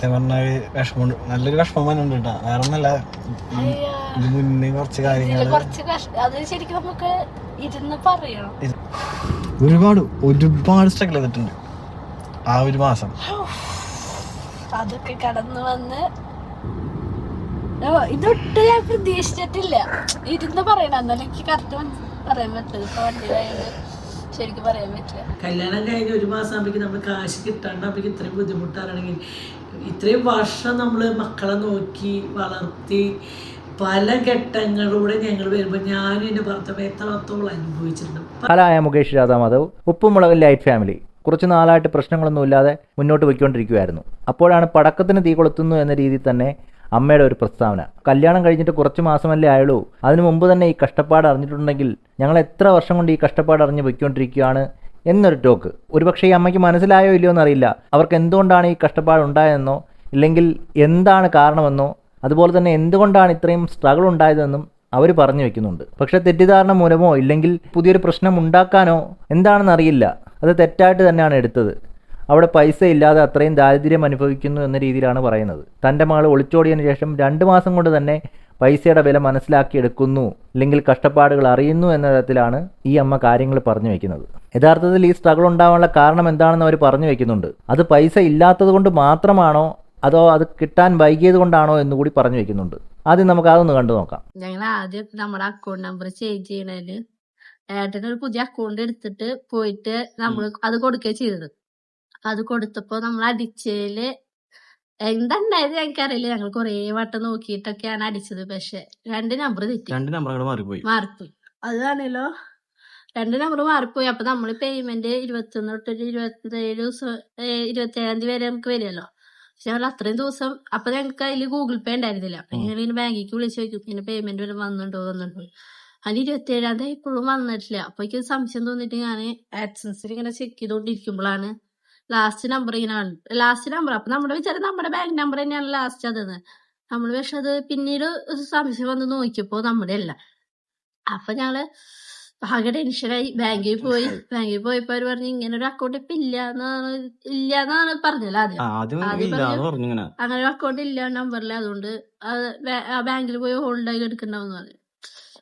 സത്യം പറഞ്ഞാൽ വിഷമം നല്ലൊരു വിഷമം വന്നുണ്ട് കേട്ടോ. വേറെ ഒന്നല്ല മുന്നേ കുറച്ച് കാര്യങ്ങൾ കുറച്ച് അത് ശരിക്കും നമുക്ക് ഇരുന്ന് പറയണം. ഒരുപാട് ഒരുപാട് സ്ട്രഗിൾ ചെയ്തിട്ടുണ്ട്. ആ ഒരു മാസം. അതൊക്കെ കടന്നു വന്ന് ഇതൊട്ട് ഞാൻ പ്രതീക്ഷിച്ചിട്ടില്ല. ഇരുന്ന് പറയണം. എന്നാലും എനിക്ക് കറക്റ്റ് പറയാൻ പറ്റില്ല. ഇപ്പൊ വണ്ടിയിലായത് ശരിക്കും പറയാൻ പറ്റില്ല. കല്യാണം കഴിഞ്ഞ് ഒരു മാസം ആകുമ്പോഴേക്കും നമ്മൾ കാശ് കിട്ടാണ്ട് ആകുമ്പോഴേക്കും ഇത്രയും ബുദ്ധിമുട്ടാണെങ്കിൽ ഇത്രയും വർഷം നമ്മൾ മക്കളെ നോക്കി വളർത്തി പല ഘട്ടങ്ങളിലൂടെ ഞങ്ങൾ വരുമ്പോൾ ഞാനും എന്റെ ഭർത്താവ് എത്രത്തോളം അനുഭവിച്ചിട്ടുണ്ട്. ഹലോ ഞാൻ മുകേഷ് രാധാമാധവ് ഉപ്പുമുളക് ലൈറ്റ് ഫാമിലി. കുറച്ച് നാളായിട്ട് പ്രശ്നങ്ങളൊന്നും ഇല്ലാതെ മുന്നോട്ട് പോയിക്കൊണ്ടിരിക്കുമായിരുന്നു അപ്പോഴാണ് പടക്കത്തിന് തീ കൊളുത്തുന്നു എന്ന രീതിയിൽ തന്നെ അമ്മയുടെ ഒരു പ്രസ്താവന. കല്യാണം കഴിഞ്ഞിട്ട് കുറച്ച് മാസമല്ലേ ആയുള്ളൂ. അതിനു മുമ്പ് തന്നെ ഈ കഷ്ടപ്പാട് അറിഞ്ഞിട്ടുണ്ടെങ്കിൽ ഞങ്ങൾ എത്ര വർഷം കൊണ്ട് ഈ കഷ്ടപ്പാട് അറിഞ്ഞ് പോയിക്കൊണ്ടിരിക്കുകയാണ് എന്നൊരു ടോക്ക് ഒരുപക്ഷെ ഈ അമ്മയ്ക്ക് മനസ്സിലായോ ഇല്ലയോ എന്നറിയില്ല. അവർക്ക് എന്തുകൊണ്ടാണ് ഈ കഷ്ടപ്പാട് ഉണ്ടായതെന്നോ ഇല്ലെങ്കിൽ എന്താണ് കാരണമെന്നോ അതുപോലെ തന്നെ എന്തുകൊണ്ടാണ് ഇത്രയും സ്ട്രഗിൾ ഉണ്ടായതെന്നും അവർ പറഞ്ഞു വെക്കുന്നുണ്ട്. പക്ഷേ തെറ്റിദ്ധാരണ മൂലമോ ഇല്ലെങ്കിൽ പുതിയൊരു പ്രശ്നം ഉണ്ടാക്കാനോ എന്താണെന്ന് അറിയില്ല. അത് തെറ്റായിട്ട് തന്നെയാണ് എടുത്തത്. അവിടെ പൈസ ഇല്ലാതെ അത്രയും ദാരിദ്ര്യം അനുഭവിക്കുന്നു എന്ന രീതിയിലാണ് പറയുന്നത്. തന്റെ മകൾ ഒളിച്ചോടിയതിനു ശേഷം രണ്ട് മാസം കൊണ്ട് തന്നെ പൈസയുടെ വില മനസ്സിലാക്കിയെടുക്കുന്നു അല്ലെങ്കിൽ കഷ്ടപ്പാടുകൾ അറിയുന്നു എന്ന തരത്തിലാണ് ഈ അമ്മ കാര്യങ്ങൾ പറഞ്ഞു വെക്കുന്നത്. യഥാർത്ഥത്തിൽ ഈ സ്ട്രഗിൾ ഉണ്ടാവാനുള്ള കാരണം എന്താണെന്ന് അവർ പറഞ്ഞു വെക്കുന്നുണ്ട്. അത് പൈസ ഇല്ലാത്തത് കൊണ്ട് മാത്രമാണോ അതോ അത് കിട്ടാൻ വൈകിയത് കൊണ്ടാണോ എന്ന് കൂടി പറഞ്ഞു വെക്കുന്നുണ്ട്. ആദ്യം നമുക്ക് അതൊന്ന് കണ്ടു നോക്കാം. ഞങ്ങൾ ആദ്യം നമ്മുടെ അക്കൗണ്ട് നമ്പർ ചേഞ്ച് ചെയ്യണതിന് ഏട്ടന് ഒരു പുതിയ അക്കൗണ്ട് എടുത്തിട്ട് പോയിട്ട് നമ്മൾ അത് കൊടുക്കുകയും ചെയ്തത്. അത് കൊടുത്തപ്പോ നമ്മൾ അടിച്ചതിൽ എന്താ എനിക്കറിയില്ല. ഞങ്ങൾ കൊറേ വട്ടം നോക്കിയിട്ടൊക്കെയാണ് അടിച്ചത്. പക്ഷെ രണ്ട് നമ്പർ തെറ്റി. രണ്ട് നമ്പർ അങ്ങോട്ട് മാറിപ്പോയി. മാറിപ്പോയി. അതാണല്ലോ രണ്ട് നമ്പർ മാറിപ്പോയി. അപ്പൊ നമ്മൾ പേയ്മെന്റ് ഇരുപത്തൊന്ന് തൊട്ട് ഒരു ഇരുപത്തേഴ് ദിവസം ഇരുപത്തി ഏഴാം തീയതി വരെ നമുക്ക് വരുമല്ലോ. പക്ഷെ ഞങ്ങൾ അത്രയും ദിവസം അപ്പൊ ഞങ്ങൾക്ക് അതിൽ ഗൂഗിൾ പേ ഉണ്ടായിരുന്നില്ല. അപ്പൊ ഞങ്ങൾ ഇങ്ങനെ ബാങ്കിലേക്ക് വിളിച്ചു ചോദിക്കും ഇങ്ങനെ പേയ്മെന്റ് വരെ വന്നിട്ടുണ്ടോ? വന്നിട്ടോ അതിന് ഇരുപത്തി ഏഴാം തീയതി ഇപ്പോഴും വന്നിട്ടില്ല. അപ്പൊ എനിക്ക് സംശയം തോന്നിട്ട് ഞാൻ ആക്സൻസിൽ ഇങ്ങനെ ചെക്ക് ചെയ്തോണ്ടിരിക്കുമ്പോഴാണ് ലാസ്റ്റ് നമ്പർ ഇങ്ങനെ ലാസ്റ്റ് നമ്പർ അപ്പൊ നമ്മുടെ വിചാരം നമ്മുടെ ബാങ്ക് നമ്പർ തന്നെയാണ് ലാസ്റ്റ് അതെന്ന്. നമ്മൾ പക്ഷെ അത് പിന്നീട് സംശയം വന്ന് നോക്കിയപ്പോ നമ്മുടെ അല്ല. അപ്പൊ ഞങ്ങൾ ആകെ ടെൻഷനായി ബാങ്കിൽ പോയി. ബാങ്കിൽ പോയപ്പോ അവർ പറഞ്ഞു ഇങ്ങനെ ഒരു അക്കൗണ്ട് ഇപ്പൊ ഇല്ല ഇല്ലാന്നാണ് ഇല്ല എന്നാണ് പറഞ്ഞത് ആദ്യം ആദ്യം പറഞ്ഞു അങ്ങനെ ഒരു അക്കൗണ്ട് ഇല്ല നമ്പറിൽ അതുകൊണ്ട് ബാങ്കിൽ പോയി ഹോൾഡായി ആയി എടുക്കണ്ടാവെന്ന് പറഞ്ഞു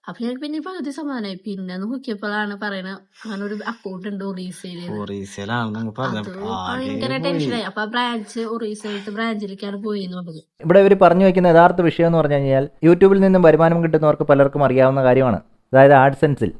അപ്പൊ ഞങ്ങൾക്ക് പിന്നെ പകുതി സമാധാനമായി പിന്നെ നോക്കിയപ്പോഴാണ് പറയുന്നത് അങ്ങനെ ഒരു അക്കൗണ്ട് ഉണ്ട് റീസെയിൽ ചെയ്ത് ഒറീസയിലാണ് നിങ്ങൾ അത് പറഞ്ഞത് ഭയങ്കര ടെൻഷനായി അപ്പൊ ബ്രാഞ്ച് ഒറീസയിലത്തെ ബ്രാഞ്ചിലേക്കാണ് പോയി എന്ന് പറഞ്ഞത്. ഇവിടെ ഇവർ പറഞ്ഞു വെക്കുന്ന യഥാർത്ഥ വിഷയം എന്ന് പറഞ്ഞു കഴിഞ്ഞാൽ യൂട്യൂബിൽ നിന്നും വരുമാനം കിട്ടുന്നവർക്ക് പലർക്കും അറിയാവുന്ന കാര്യമാണ്. അതായത് ആഡ്സെൻസിൽ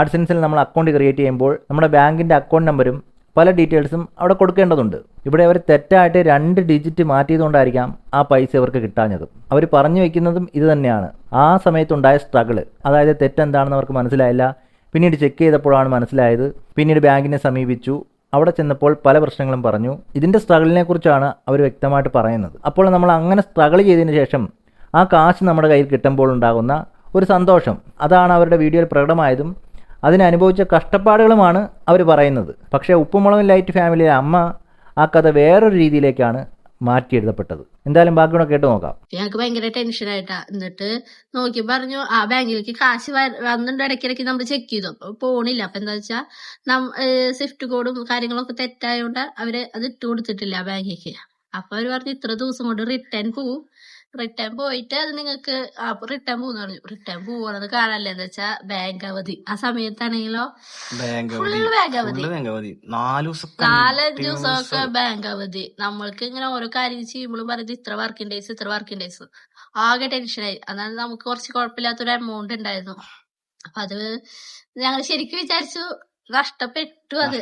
ആഡ്സെൻസിൽ നമ്മൾ അക്കൗണ്ട് ക്രിയേറ്റ് ചെയ്യുമ്പോൾ നമ്മുടെ ബാങ്കിന്റെ അക്കൗണ്ട് നമ്പരും പല ഡീറ്റെയിൽസും അവിടെ കൊടുക്കേണ്ടതുണ്ട്. ഇവിടെ അവർ തെറ്റായിട്ട് രണ്ട് ഡിജിറ്റ് മാറ്റിയതുകൊണ്ടായിരിക്കാം ആ പൈസ ഇവർക്ക് കിട്ടാഞ്ഞത്. അവർ പറഞ്ഞു വെക്കുന്നതും ഇത് തന്നെയാണ്. ആ സമയത്തുണ്ടായ സ്ട്രഗിൾ അതായത് തെറ്റെന്താണെന്ന് അവർക്ക് മനസ്സിലായില്ല. പിന്നീട് ചെക്ക് ചെയ്തപ്പോഴാണ് മനസ്സിലായത്. പിന്നീട് ബാങ്കിനെ സമീപിച്ചു. അവിടെ ചെന്നപ്പോൾ പല പ്രശ്നങ്ങളും പറഞ്ഞു. ഇതിന്റെ സ്ട്രഗിളിനെ കുറിച്ചാണ് അവർ വ്യക്തമായിട്ട് പറയുന്നത്. അപ്പോൾ നമ്മൾ അങ്ങനെ സ്ട്രഗിൾ ചെയ്തതിന് ശേഷം ആ കാശ് നമ്മുടെ കയ്യിൽ കിട്ടുമ്പോൾ ഉണ്ടാകുന്ന ഒരു സന്തോഷം. അതാണ് അവരുടെ വീഡിയോയിൽ പ്രകടമായതും അതിനനുഭവിച്ച കഷ്ടപ്പാടുകളുമാണ് അവർ പറയുന്നത്. പക്ഷേ ഉപ്പുമുളകും ലൈറ്റ് ഫാമിലിയിലെ അമ്മ ആ കഥ വേറൊരു രീതിയിലേക്കാണ് മാറ്റിയെഴുതപ്പെട്ടത്. എന്തായാലും ബാക്കിയൂടെ കേട്ട് നോക്കാം. ഞങ്ങൾക്ക് ഭയങ്കര ടെൻഷനായിട്ടാ എന്നിട്ട് നോക്കി പറഞ്ഞു ആ ബാങ്കിലേക്ക് കാശ് വന്നിട്ടുണ്ട് ഇടയ്ക്കിടയ്ക്ക് നമ്മൾ ചെക്ക് ചെയ്തു. പോണില്ല. അപ്പൊ എന്താ വെച്ചാ സ്വിഫ്റ്റ് കോഡും കാര്യങ്ങളൊക്കെ തെറ്റായതുകൊണ്ട് അവർ അത് ഇട്ട് കൊടുത്തിട്ടില്ല ബാങ്കിലേക്ക്. അപ്പൊ അവർ പറഞ്ഞു ഇത്ര ദിവസം കൊണ്ട് റിട്ടേൺ പോവും. റിട്ടേൺ പോയിട്ട് അത് നിങ്ങൾക്ക് റിട്ടേൺ പോകുന്ന പറഞ്ഞു. റിട്ടേൺ പോകണത് കാണല്ലേ എന്ന് വെച്ചാ ബാങ്ക് അവധി. ആ സമയത്താണെങ്കിലോ? ബാങ്ക് അവധി. ഫുള്ള് ബാങ്ക് നാലഞ്ച് ദിവസമൊക്കെ ബാങ്ക് അവധി. നമ്മൾക്ക് ഇങ്ങനെ ഓരോ കാര്യം ചെയ്യുമ്പോഴും പറയുന്നത് ഇത്ര വർക്കിംഗ് ഡേയ്സ് ഇത്ര വർക്കിംഗ് ഡേയ്സ് ആകെ ടെൻഷനായി അതാണ് നമുക്ക് കുറച്ച് കുഴപ്പമില്ലാത്തൊരു എമൗണ്ട് ഉണ്ടായിരുന്നു. അപ്പൊ അത് ഞങ്ങൾ ശരിക്കും വിചാരിച്ചു നഷ്ടപ്പെട്ടു അത്.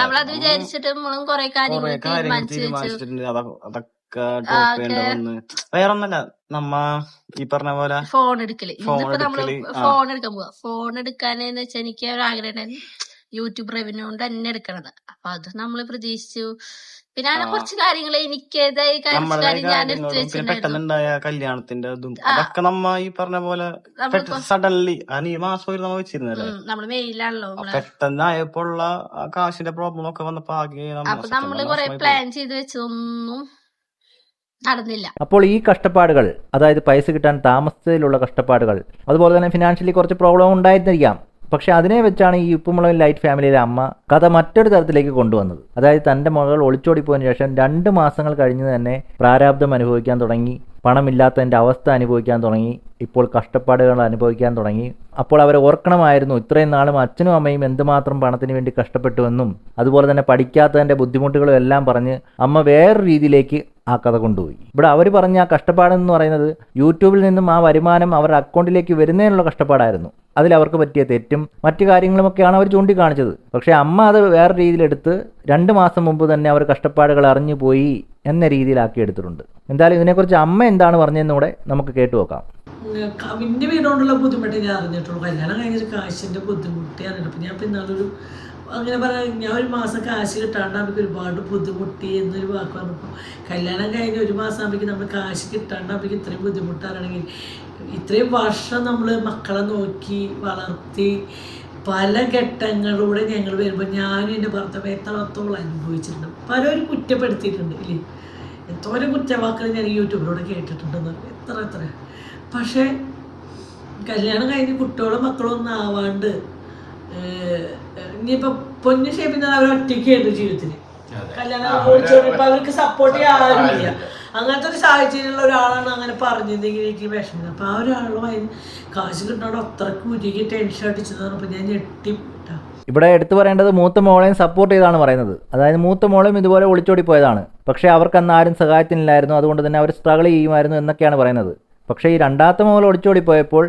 നമ്മളത് വിചാരിച്ചിട്ട് നമ്മളും കൊറേ കാര്യങ്ങൾ കുറെ കാര്യങ്ങൾ തീരുമാനിച്ചു വെച്ചു ഡ്രോപ്പ് വേറൊന്നല്ല നമ്മ ഈ പറഞ്ഞ പോലെ ഫോൺ എടുക്കൽ. ഇന്നിപ്പോ നമ്മൾ ഫോൺ എടുക്കാൻ പോവാ. ഫോൺ എടുക്കാനെന്ന് വെച്ചാൽ എനിക്ക് ഒരു ആഗ്രഹം യൂട്യൂബ് റവന്യൂ കൊണ്ട് തന്നെ എടുക്കണത്. അപ്പൊ അത് നമ്മൾ പ്രതീക്ഷിച്ചു. പിന്നെ അങ്ങനെ കുറച്ച് കാര്യങ്ങൾ എനിക്കേതായ പെട്ടെന്നുണ്ടായ കല്യാണത്തിന്റെ ഇതും. അതൊക്കെ നമ്മ ഈ പറഞ്ഞ പോലെ സഡൻലി ഈ മാസം ഒരു നമ്മ വെച്ചിരുന്നല്ലേ? നമ്മൾ മെയിലാണല്ലോ പെട്ടെന്ന് പെട്ടെന്നായപ്പോ ആ കാശിന്റെ പ്രോബ്ലം ഒക്കെ വന്നപ്പോ ആകെ അപ്പൊ നമ്മൾ കൊറേ പ്ലാൻ ചെയ്ത് വെച്ചതൊന്നും നടന്നില്ല. അപ്പോൾ ഈ കഷ്ടപ്പാടുകൾ അതായത് പൈസ കിട്ടാൻ താമസത്തിലുള്ള കഷ്ടപ്പാടുകൾ അതുപോലെ തന്നെ ഫിനാൻഷ്യലി കുറച്ച് പ്രോബ്ലം ഉണ്ടായിരുന്നിരിക്കാം പക്ഷെ അതിനെ വെച്ചാണ് ഈ ഉപ്പുമുളക് ലൈറ്റ് ഫാമിലിയിലെ അമ്മ കഥ മറ്റൊരു തരത്തിലേക്ക് കൊണ്ടുവന്നത്. അതായത് തന്റെ മകൾ ഒളിച്ചോടിപ്പോയതിനു ശേഷം രണ്ട് മാസങ്ങൾ കഴിഞ്ഞ് തന്നെ പ്രാരാബ്ദം അനുഭവിക്കാൻ തുടങ്ങി പണമില്ലാത്തതിന്റെ അവസ്ഥ അനുഭവിക്കാൻ തുടങ്ങി ഇപ്പോൾ കഷ്ടപ്പാടുകൾ അനുഭവിക്കാൻ തുടങ്ങി. അപ്പോൾ അവരെ ഓർക്കണമായിരുന്നു ഇത്രയും നാളും അച്ഛനും അമ്മയും എന്തുമാത്രം പണത്തിന് വേണ്ടി കഷ്ടപ്പെട്ടുവെന്നും അതുപോലെ തന്നെ പഠിക്കാത്തതിന്റെ ബുദ്ധിമുട്ടുകളും എല്ലാം പറഞ്ഞ് അമ്മ വേറൊരു രീതിയിലേക്ക് ആ കഥ കൊണ്ടുപോയി. ഇവിടെ അവർ പറഞ്ഞ ആ കഷ്ടപ്പാടെന്ന് പറയുന്നത് യൂട്യൂബിൽ നിന്നും ആ വരുമാനം അവരുടെ അക്കൗണ്ടിലേക്ക് വരുന്നതിനുള്ള കഷ്ടപ്പാടായിരുന്നു. അതിൽ അവർക്ക് പറ്റിയ തെറ്റും മറ്റു കാര്യങ്ങളുമൊക്കെയാണ് അവർ ചൂണ്ടിക്കാണിച്ചത്. പക്ഷേ അമ്മ അത് വേറെ രീതിയിലെടുത്ത് രണ്ട് മാസം മുമ്പ് തന്നെ അവർ കഷ്ടപ്പാടുകൾ അറിഞ്ഞു പോയി എന്ന രീതിയിലാക്കി എടുത്തിട്ടുണ്ട്. എന്തായാലും ഇതിനെക്കുറിച്ച് അമ്മ എന്താണ് പറഞ്ഞതെന്നൂടെ നമുക്ക് കേട്ടു നോക്കാം. കവിന്റെ വീടുകൊണ്ടുള്ള ബുദ്ധിമുട്ട് ഞാൻ അറിഞ്ഞിട്ടുള്ളൂ. കല്യാണം കഴിഞ്ഞൊരു കാശിന്റെ ബുദ്ധിമുട്ട് അറിഞ്ഞിട്ട് ഞാൻ പിന്നാലൊരു അങ്ങനെ പറയാം ഞാൻ ഒരു മാസം കാശ് കിട്ടാണ്ട് നമുക്ക് ഒരുപാട് ബുദ്ധിമുട്ടി എന്നൊരു വാക്ക് പറഞ്ഞപ്പോൾ കല്യാണം കഴിഞ്ഞ് ഒരു മാസം ആകുമ്പോഴേക്കും നമ്മൾ കാശ് കിട്ടാണ്ട് നമുക്ക് ഇത്രയും ബുദ്ധിമുട്ടാണെങ്കിൽ ഇത്രയും വർഷം നമ്മൾ മക്കളെ നോക്കി വളർത്തി പല ഘട്ടങ്ങളിലൂടെ ഞങ്ങൾ വരുമ്പോൾ ഞാനും എന്റെ ഭർത്താവ് എത്രത്തോളം അനുഭവിച്ചിട്ടുണ്ട്. പലരും കുറ്റപ്പെടുത്തിയിട്ടുണ്ട് ഇല്ലേ? എന്തോരം കുറ്റവാക്കുകൾ ഞാൻ യൂട്യൂബിലൂടെ കേട്ടിട്ടുണ്ടെന്ന് എത്ര എത്ര. പക്ഷേ കല്യാണം കഴിഞ്ഞ് കുട്ടികളും മക്കളും ഒന്നും ആവാണ്ട് ഏഹ്, ഇനിയിപ്പോ പൊന്നു ഷേപ്പിന്ന് അവർ ഒറ്റയ്ക്കായിരുന്നു ജീവിതത്തിൽ കല്യാണം ഇപ്പൊ അവർക്ക് സപ്പോർട്ട് ചെയ്യാൻ ആരുമില്ല. അങ്ങനത്തെ ഒരു സാഹചര്യമുള്ള ഒരാളാണ് അങ്ങനെ പറഞ്ഞതെങ്കിൽ എനിക്ക് വിഷമം. അപ്പൊ ആ ഒരാളുമായി കാശ് കിട്ടാണ്ട് അത്രയ്ക്ക് ഉരുകി ടെൻഷൻ അടിച്ചത് പറഞ്ഞപ്പോൾ ഞാൻ ഞെട്ടി ഇവിടെ എടുത്തു പറയേണ്ടത് മൂത്ത മോളെയും സപ്പോർട്ട് ചെയ്താണ് പറയുന്നത്. അതായത് മൂത്ത മോളും ഇതുപോലെ ഒളിച്ചോടി പോയതാണ്. പക്ഷേ അവർക്ക് അന്ന് ആരും സഹായത്തിനില്ലായിരുന്നു. അതുകൊണ്ട് തന്നെ അവർ സ്ട്രഗിൾ ചെയ്യുമായിരുന്നു എന്നൊക്കെയാണ് പറയുന്നത്. പക്ഷേ ഈ രണ്ടാമത്തെ മോൾ ഒളിച്ചോടി പോയപ്പോൾ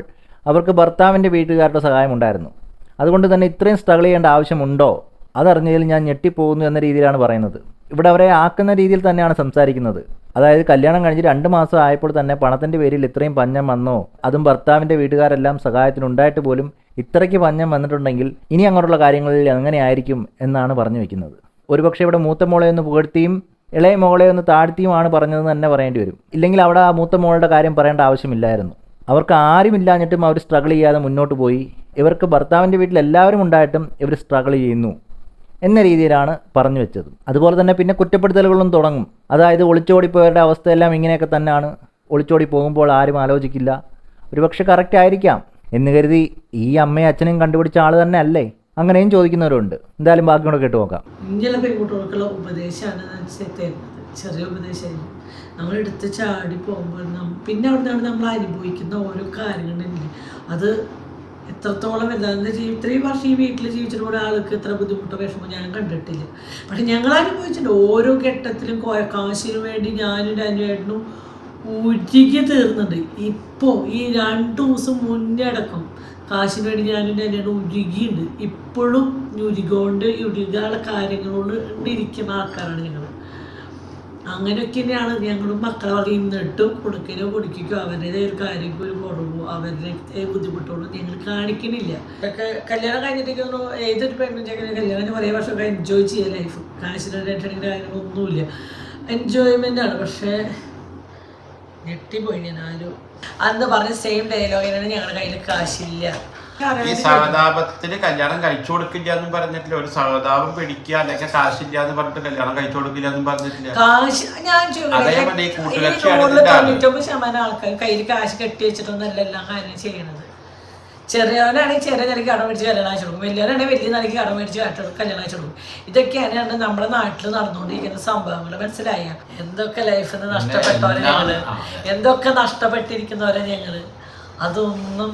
അവർക്ക് ഭർത്താവിന്റെ വീട്ടുകാരുടെ സഹായം ഉണ്ടായിരുന്നു. അതുകൊണ്ട് തന്നെ ഇത്രയും സ്ട്രഗിൾ ചെയ്യേണ്ട ആവശ്യമുണ്ടോ? അതറിഞ്ഞതിൽ ഞാൻ ഞെട്ടിപ്പോകുന്നു എന്ന രീതിയിലാണ് പറയുന്നത്. ഇവിടെ അവരെ ആക്കുന്ന രീതിയിൽ തന്നെയാണ് സംസാരിക്കുന്നത്. അതായത് കല്യാണം കഴിഞ്ഞ് രണ്ട് മാസം ആയപ്പോൾ തന്നെ പണത്തിന്റെ പേരിൽ ഇത്രയും പഞ്ഞം വന്നോ? അതും ഭർത്താവിന്റെ വീട്ടുകാരെല്ലാം സഹായത്തിനുണ്ടായിട്ട് പോലും ഇത്രയ്ക്ക് പഞ്ഞം വന്നിട്ടുണ്ടെങ്കിൽ ഇനി അങ്ങോട്ടുള്ള കാര്യങ്ങളിൽ എങ്ങനെയായിരിക്കും എന്നാണ് പറഞ്ഞു വെക്കുന്നത്. ഒരുപക്ഷെ ഇവിടെ മൂത്ത മോളെ ഒന്ന് പുകഴ്ത്തിയും ഇളയ മോളെ ഒന്ന് താഴ്ത്തിയുമാണ് പറഞ്ഞതെന്ന് തന്നെ പറയേണ്ടി വരും. ഇല്ലെങ്കിൽ അവിടെ ആ മൂത്ത മോളുടെ കാര്യം പറയേണ്ട ആവശ്യമില്ലായിരുന്നു. അവർക്ക് ആരുമില്ലാഞ്ഞിട്ടും അവർ സ്ട്രഗിൾ ചെയ്യാതെ മുന്നോട്ട് പോയി. ഇവർക്ക് ഭർത്താവിന്റെ വീട്ടിൽ എല്ലാവരും ഉണ്ടായിട്ടും ഇവർ സ്ട്രഗിൾ ചെയ്യുന്നു എന്ന രീതിയിലാണ് പറഞ്ഞു വെച്ചത്. അതുപോലെ തന്നെ പിന്നെ കുറ്റപ്പെടുത്തലുകളും തുടങ്ങും. അതായത് ഒളിച്ചോടിപ്പോയവരുടെ അവസ്ഥയെല്ലാം ഇങ്ങനെയൊക്കെ തന്നെയാണ്. ഒളിച്ചോടി പോകുമ്പോൾ ആരും ആലോചിക്കില്ല. ഒരുപക്ഷെ കറക്റ്റ് ആയിരിക്കാം എന്ന് കരുതി ഈ അമ്മയും അച്ഛനെയും കണ്ടുപിടിച്ച ആൾ തന്നെ അല്ലേ? അങ്ങനെയും ചോദിക്കുന്നവരുണ്ട്. എന്തായാലും ബാക്കി കൂടെ കേട്ട് നോക്കാം. ഇന്ത്യയിലെ പെൺകുട്ടികൾക്കുള്ള ഉപദേശമാണ് ചെറിയ ഉപദേശമായിരുന്നു നമ്മൾ എടുത്ത് ചാടി പോകുമ്പോൾ നം- പിന്നെ അവിടെ നിന്നാണ് നമ്മൾ അനുഭവിക്കുന്ന ഓരോ കാര്യങ്ങളുണ്ട്. അത് എത്രത്തോളം ജീവി ഇത്രയും വർഷം ഈ വീട്ടിൽ ജീവിച്ചിട്ട് ഒരാൾക്ക് എത്ര ബുദ്ധിമുട്ടോ വിഷമോ ഞാൻ കണ്ടിട്ടില്ല. പക്ഷെ ഞങ്ങൾ അനുഭവിച്ചിട്ടുണ്ട്. ഓരോ ഘട്ടത്തിലും കാശിന് വേണ്ടി ഞാനും അനുവേട്ടനും ഉരുകി തീർന്നുണ്ട് ഇപ്പോൾ ഈ രണ്ട് ദിവസം മുന്നേ അടക്കം കാശിന് വേണ്ടി ഞാനും അനുവേട്ടനും ഉരുകിയുണ്ട് ഇപ്പോഴും ഉരുകൊണ്ട് ഉരുകാനുള്ള കാര്യങ്ങളോട് ഇരിക്കുന്ന ആൾക്കാരാണ് ഞങ്ങൾ അങ്ങനെയൊക്കെ തന്നെയാണ് ഞങ്ങളും മക്കളെ ഇന്നിട്ടും കൊടുക്കലോ കൊടുക്കിക്കോ അവരുടെ ഒരു കാര്യക്കും ഒരു കുറവോ അവരുടെ ബുദ്ധിമുട്ടുകളോ ഞങ്ങൾ കാണിക്കണില്ല. കല്യാണം കഴിഞ്ഞിട്ടൊക്കെ ഏതൊരു പെൺകുട്ടിയൊക്കെ കല്യാണം കുറേ വർഷമൊക്കെ എൻജോയ് ചെയ്യുക ലൈഫ് കാശിനായിട്ടാണെങ്കിൽ കാര്യങ്ങളൊന്നുമില്ല. എൻജോയ്മെന്റ് ആണ്. പക്ഷേ ഞെട്ടിപ്പോയി ആരും. അന്ന് പറഞ്ഞ സെയിം ഡയലോഗിനാണ് ഞങ്ങളുടെ കയ്യിൽ കാശില്ല. ഈ സഹതാപത്തിന് കല്യാണം കഴിച്ചു കൊടുക്കില്ല എന്നും പറഞ്ഞിട്ടില്ല. ഒരു സഹതാപം പിടിക്കുക അല്ലെങ്കിൽ കാശില്ല എന്ന് പറഞ്ഞിട്ട് കല്യാണം കഴിച്ചു കൊടുക്കില്ല എന്നും പറഞ്ഞിട്ടില്ല. കാശ് ഞാൻ അതേപോലെ ഈ കൂട്ടുകക്ഷിയാണ്. തൊണ്ണൂറ്റൊമ്പത് ശതമാനം ആൾക്കാർ കയ്യിൽ കാശ് കെട്ടി വെച്ചിട്ടൊന്നല്ല എല്ലാ കാര്യം ചെയ്യണത് ചെറിയവനാണെങ്കിൽ ചെറിയ നിലയ്ക്ക് കടം മേടിച്ച് കല്യാണം അയച്ചു കൊടുക്കും. വലിയവനാണെങ്കിൽ വലിയ നിലയ്ക്ക് കടം മേടിച്ച് കല്യാണം കല്യാണം അയച്ചു കൊടുക്കും. ഇതൊക്കെയാണ് നമ്മുടെ നാട്ടിൽ നടന്നുകൊണ്ടിരിക്കുന്ന സംഭവങ്ങൾ മനസ്സിലായ? എന്തൊക്കെ ലൈഫിൽ നിന്ന് നഷ്ടപ്പെട്ടവരെ ഞങ്ങൾ? എന്തൊക്കെ നഷ്ടപ്പെട്ടിരിക്കുന്നവരെ ഞങ്ങൾ? അതൊന്നും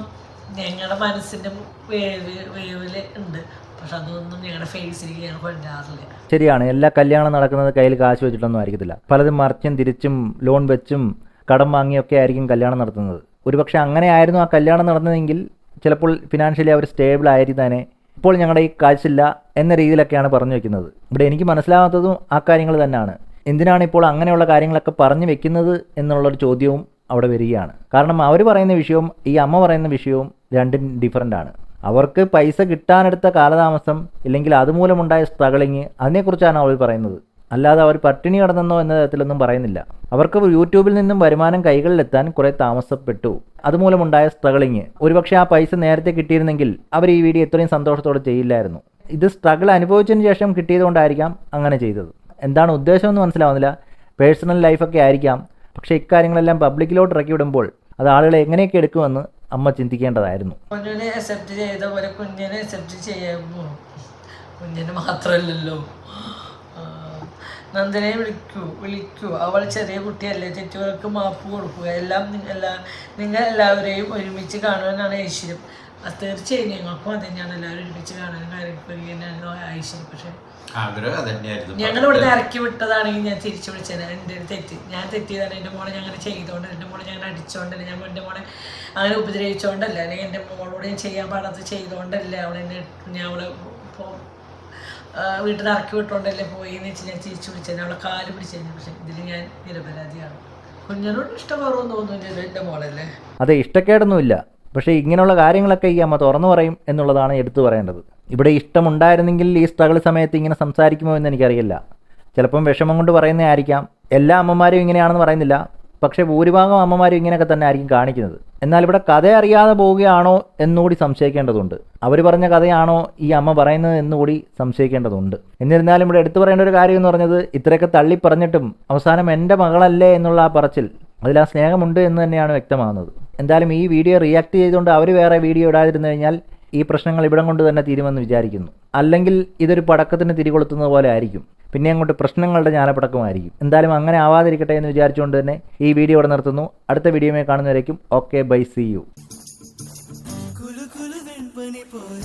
ഞങ്ങളുടെ മനസ്സിന്റെ വേവ് വേവിൽ ഉണ്ട്. പക്ഷെ അതൊന്നും ഞങ്ങളുടെ ഫേസിലേക്ക് ഞങ്ങൾ കൊണ്ടുവരാറില്ല ശരിയാണ്. എല്ലാ കല്യാണം നടക്കുന്നത് കയ്യിൽ കാശ് വെച്ചിട്ടൊന്നും ആയിരിക്കത്തില്ല. പലതും മറിച്ചും തിരിച്ചും ലോൺ വെച്ചും കടം വാങ്ങിയൊക്കെ ആയിരിക്കും കല്യാണം നടത്തുന്നത്. ഒരുപക്ഷെ അങ്ങനെ ആയിരുന്നു ആ കല്യാണം നടന്നതെങ്കിൽ ചിലപ്പോൾ ഫിനാൻഷ്യലി അവർ സ്റ്റേബിൾ ആയിരുന്നേനെ. ഇപ്പോൾ ഞങ്ങളുടെ ഈ കാശില്ല എന്ന രീതിയിലൊക്കെയാണ് പറഞ്ഞു വെക്കുന്നത്. ഇവിടെ എനിക്ക് മനസ്സിലാവാത്തതും ആ കാര്യങ്ങൾ തന്നെയാണ്. എന്തിനാണ് ഇപ്പോൾ അങ്ങനെയുള്ള കാര്യങ്ങളൊക്കെ പറഞ്ഞു വെക്കുന്നത് എന്നുള്ളൊരു ചോദ്യവും അവിടെ വരികയാണ്. കാരണം അവർ പറയുന്ന വിഷയവും ഈ അമ്മ പറയുന്ന വിഷയവും രണ്ടും ഡിഫറന്റ് ആണ്. അവർക്ക് പൈസ കിട്ടാനെടുത്ത കാലതാമസം ഇല്ലെങ്കിൽ അതുമൂലമുണ്ടായ സ്ട്രഗളിങ് അതിനെക്കുറിച്ചാണ് അവർ പറയുന്നത്. അല്ലാതെ അവർ പട്ടിണി കിടന്നെന്നോ എന്ന തരത്തിലൊന്നും പറയുന്നില്ല. അവർക്ക് യൂട്യൂബിൽ നിന്നും വരുമാനം കൈകളിലെത്താൻ കുറേ താമസപ്പെട്ടു. അതുമൂലമുണ്ടായ സ്ട്രഗിളിങ് ഒരുപക്ഷെ ആ പൈസ നേരത്തെ കിട്ടിയിരുന്നെങ്കിൽ അവർ ഈ വീഡിയോ ഇത്രയും സന്തോഷത്തോടെ ചെയ്യില്ലായിരുന്നു. ഇത് സ്ട്രഗിൾ അനുഭവിച്ചതിന് ശേഷം കിട്ടിയതുകൊണ്ടായിരിക്കാം അങ്ങനെ ചെയ്തത്. എന്താണ് ഉദ്ദേശമെന്ന് മനസ്സിലാവുന്നില്ല. പേഴ്സണൽ ലൈഫൊക്കെ ആയിരിക്കാം. പക്ഷേ ഇക്കാര്യങ്ങളെല്ലാം പബ്ലിക്കിലോട്ട് ഇറക്കി വിടുമ്പോൾ അത് ആളുകളെ എങ്ങനെയൊക്കെ എടുക്കുമെന്ന് അമ്മ ചിന്തിക്കേണ്ടതായിരുന്നു. കുഞ്ഞിനെ മാത്രമല്ലല്ലോ നന്ദനെ വിളിക്കൂ വിളിക്കൂ. അവൾ ചെറിയ കുട്ടിയല്ലേ തെറ്റുകൾക്ക് മാപ്പ് കൊടുക്കുക. എല്ലാം നിങ്ങൾ എല്ലാ നിങ്ങൾ എല്ലാവരെയും ഒരുമിച്ച് കാണുവാനാണ് ഐശ്വര്യം. അത് തീർച്ചയായും ഞങ്ങൾക്കും അത് തന്നെയാണ്. എല്ലാവരും ഒരുമിച്ച് കാണാനും കാര്യപ്പെടുകയാണ് ഐശ്വര്യം. പക്ഷേ ഞങ്ങൾ ഇവിടുന്ന് ഇറക്കി വിട്ടതാണെങ്കിൽ ഞാൻ തിരിച്ചു വിളിച്ചത് എന്റെ ഒരു തെറ്റ്. ഞാൻ തെറ്റിയതാണ്. എന്റെ മോളെ ഞങ്ങൾ ചെയ്തോണ്ട് എന്റെ മോളെ ഞങ്ങൾ അടിച്ചോണ്ടല്ല ഞാൻ എന്റെ മോളെ അങ്ങനെ ഉപദ്രവിച്ചോണ്ടല്ല അല്ലെങ്കിൽ എന്റെ മോളോട് ഞാൻ ചെയ്യാൻ പാടാത്ത ചെയ്തോണ്ടല്ല അവളെന്നെ ഞാൻ അവളെ വീട്ടിൽ ഇറക്കി വിട്ടോണ്ടല്ലേ പോയി എന്ന് വെച്ച് ഞാൻ തിരിച്ചു വിളിച്ചത്. അവളെ കാൽ പിടിച്ചത് പക്ഷെ ഇതിൽ ഞാൻ നിരപരാധിയാണ്. കുഞ്ഞിനോട് ഇഷ്ടക്കുറവെന്ന് തോന്നുന്നില്ല എന്റെ മോളല്ലേ? അതെ ഇഷ്ടക്കേടൊന്നുമില്ല. പക്ഷേ ഇങ്ങനെയുള്ള കാര്യങ്ങളൊക്കെ ഈ അമ്മ തുറന്നു പറയും എന്നുള്ളതാണ് എടുത്തു പറയേണ്ടത്. ഇവിടെ ഇഷ്ടമുണ്ടായിരുന്നെങ്കിൽ ഈ സ്ട്രഗിൾ സമയത്ത് ഇങ്ങനെ സംസാരിക്കുമോ എന്ന് എനിക്കറിയില്ല. ചിലപ്പം വിഷമം കൊണ്ട് പറയുന്നതായിരിക്കാം. എല്ലാ അമ്മമാരും ഇങ്ങനെയാണെന്ന് പറയുന്നില്ല. പക്ഷേ ഭൂരിഭാഗം അമ്മമാരും ഇങ്ങനെയൊക്കെ തന്നെ ആയിരിക്കും കാണിക്കുന്നത്. എന്നാൽ ഇവിടെ കഥ അറിയാതെ പോവുകയാണോ എന്നുകൂടി സംശയിക്കേണ്ടതുണ്ട്. അവർ പറഞ്ഞ കഥയാണോ ഈ അമ്മ പറയുന്നത് എന്നുകൂടി സംശയിക്കേണ്ടതുണ്ട്. എന്നിരുന്നാലും ഇവിടെ എടുത്തു പറയേണ്ട ഒരു കാര്യം എന്ന് പറഞ്ഞത് ഇത്രയൊക്കെ തള്ളി പറഞ്ഞിട്ടും അവസാനം എന്റെ മകളല്ലേ എന്നുള്ള ആ പറച്ചിൽ അതിൽ ആ സ്നേഹമുണ്ട് എന്ന് തന്നെയാണ് വ്യക്തമാകുന്നത്. എന്തായാലും ഈ വീഡിയോ റിയാക്ട് ചെയ്തുകൊണ്ട് അവർ വേറെ വീഡിയോ ഇടാതിരുന്നു കഴിഞ്ഞാൽ ഈ പ്രശ്നങ്ങൾ ഇവിടം കൊണ്ട് തന്നെ തീരുമെന്ന് വിചാരിക്കുന്നു. അല്ലെങ്കിൽ ഇതൊരു പടക്കത്തിന് തിരികൊളുത്തുന്നത് പോലെ ആയിരിക്കും. പിന്നെ അങ്ങോട്ട് പ്രശ്നങ്ങളുടെ ഞാനപ്പടക്കമായിരിക്കും എന്തായാലും അങ്ങനെ ആവാതിരിക്കട്ടെ എന്ന് വിചാരിച്ചുകൊണ്ട് തന്നെ ഈ വീഡിയോ ഇവിടെ നിർത്തുന്നു. അടുത്ത വീഡിയോയിൽ കാണുന്നവരേക്കും ഓക്കെ ബൈ സി യു. പോലെ.